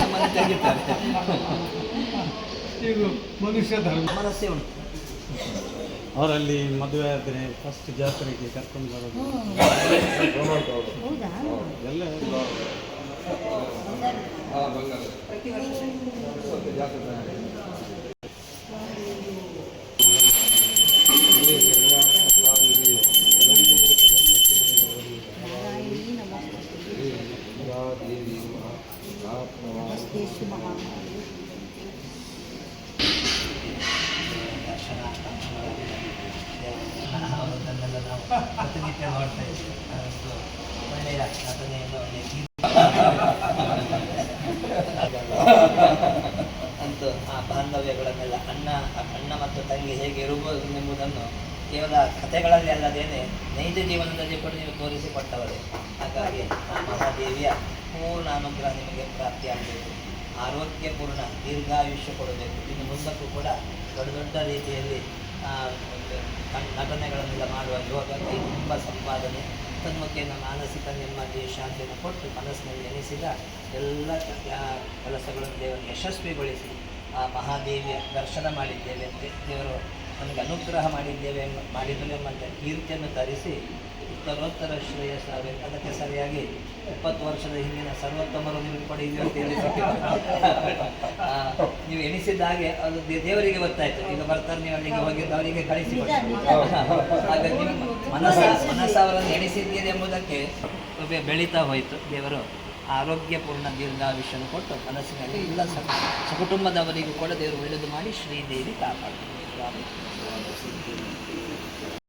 ನಮ್ಮನ್ನು ತೆಗಿತಾರೆ. ಇದು ಮನುಷ್ಯ ಧರ್ಮ. ಮನಸ್ಸೇ ಉಂಟು. ಅವರಲ್ಲಿ ಮದುವೆ ಆದರೆ ಫಸ್ಟ್ ಜಾತ್ರೆಗೆ ಕರ್ಕೊಂಡು ಬರೋದು. ಎಲ್ಲ ದೇವಿ ನಮಸ್ತೆ. ಪ್ರತಿನಿತ್ಯ ಒಳ್ಳೆಯ. ಅಂತೂ ಆ ಬಾಂಧವ್ಯಗಳನ್ನೆಲ್ಲ ಅಣ್ಣ ಅಣ್ಣ ಮತ್ತು ತಂಗಿ ಹೇಗೆ ಇರಬಹುದು ಎಂಬುದನ್ನು ಕೇವಲ ಕಥೆಗಳಲ್ಲಿ ಅಲ್ಲದೇನೆ ನೈಜ ಜೀವನದಲ್ಲಿ ಕೂಡ ನೀವು ತೋರಿಸಿಕೊಟ್ಟವರೇ ಹಾಗಾಗಿ ಆ ಮಹಾದೇವಿಯ ಪೂರ್ಣ ಅನುಗ್ರಹ ನಿಮಗೆ ಪ್ರಾಪ್ತಿಯಾಗಬೇಕು. ಆರೋಗ್ಯಪೂರ್ಣ ದೀರ್ಘಾಯುಷ್ಯ ಕೊಡಬೇಕು. ಇನ್ನು ಮುಂದಕ್ಕೂ ಕೂಡ ದೊಡ್ಡ ದೊಡ್ಡ ರೀತಿಯಲ್ಲಿ ನಟನೆಗಳನ್ನೆಲ್ಲ ಮಾಡುವ ಯೋಗಕ್ಕೆ ತುಂಬ ಸಂಪಾದನೆ ತನ್ಮುಖೇನ ಮಾನಸಿಕ ನೆಮ್ಮದಿ, ಶಾಂತಿಯನ್ನು ಕೊಟ್ಟು ಮನಸ್ಸಿನಲ್ಲಿ ನೆನೆಸಿದ ಎಲ್ಲ ಕೆಲಸಗಳನ್ನು ದೇವರು ಯಶಸ್ವಿಗೊಳಿಸಿ ಆ ಮಹಾದೇವಿಯ ದರ್ಶನ ಮಾಡಿದ್ದೇವೆ ಅಂತ ದೇವರು ನಮಗೆ ಅನುಗ್ರಹ ಮಾಡಿದ್ದೇವೆ ಎಂಬ ಮಾಡಿದರು ಎಂಬಂಥ ಕೀರ್ತಿಯನ್ನು ತರಿಸಿ ಉತ್ತರೋತ್ತರ ಶ್ರೇಯಸ್ಸಾಗಬೇಕು ಅದಕ್ಕೆ ಸರಿಯಾಗಿ ಇಪ್ಪತ್ತು ವರ್ಷದ ಹಿಂದಿನ ಸರ್ವೋತ್ತಮರು ನಿಮಗೆ ಕೂಡ ಇದೆ ಅಂತ ಹೇಳಿ ನೀವು ಎಣಿಸಿದ್ದಾಗೆ ಅದು ದೇವರಿಗೆ ಗೊತ್ತಾಯ್ತು. ಈಗ ಬರ್ತಾರೆ ನೀವು ಅಲ್ಲಿಗೆ ಹೋಗಿದ್ದು ಅವರಿಗೆ ಕಳಿಸಿ ಆಗ ನಿಮ್ಮ ಮನಸ್ಸ ಮನಸ್ಸ ಅವರನ್ನು ಎಣಿಸಿದ್ದೀರಿ ಎಂಬುದಕ್ಕೆ ಬೆಳೀತಾ ಹೋಯಿತು ದೇವರು. ಆರೋಗ್ಯಪೂರ್ಣ ದೀರ್ಘಾಯುಷ್ಯನ ಕೊಟ್ಟು ಮನಸ್ಸಿನಲ್ಲಿ ಇಲ್ಲ ಸ ಸಕುಟುಂಬದವರಿಗೂ ಕೂಡ ದೇವರು ಒಳ್ಳೆಯದು ಮಾಡಿ ಶ್ರೀದೇವಿ ಕಾಪಾಡು. ಸ್ವಾಮಿ